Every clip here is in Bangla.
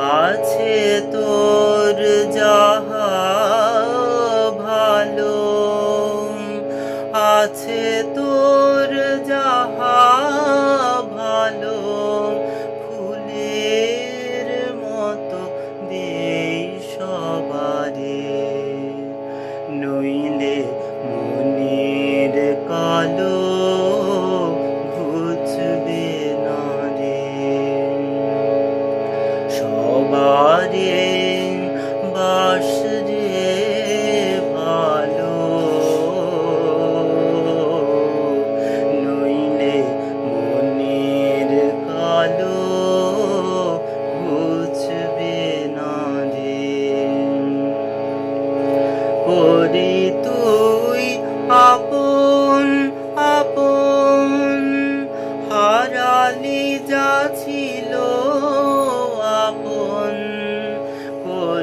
আছে তোর যাহা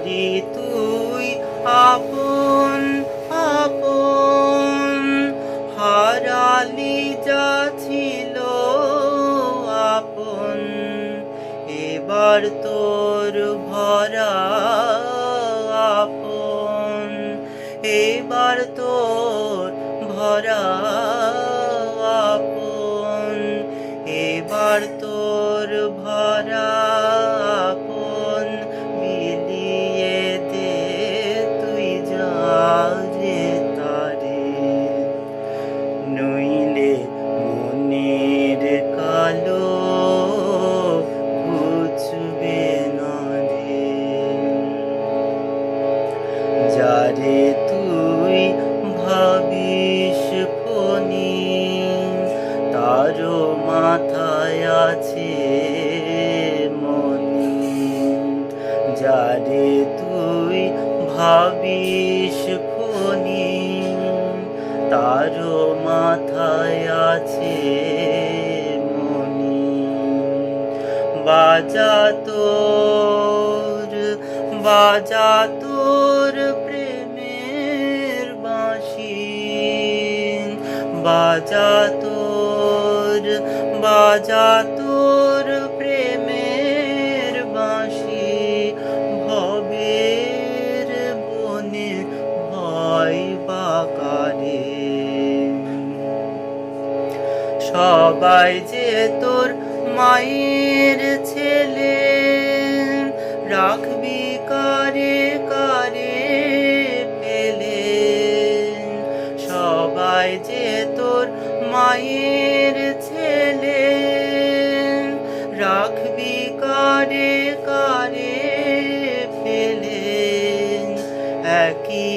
করি তুই আপন আপন। হারালি যা ছিল আপন, এবার তোর ভরা আপন। এবার তোর ভরা আছে মনি যারে তুই ভাবিস ফনি তারও মাথায় আছে মনি। বাজা তোর বাজা তোর প্রেমের বাঁশি, বাজা তোর বাজা তোর সবাই যে তোর মায়ের ছেলে, রাখবি কারে কারে পেলে। সবাই যে তোর মায়ের ছেলে, রাখবি কারে কারে ফেলে একই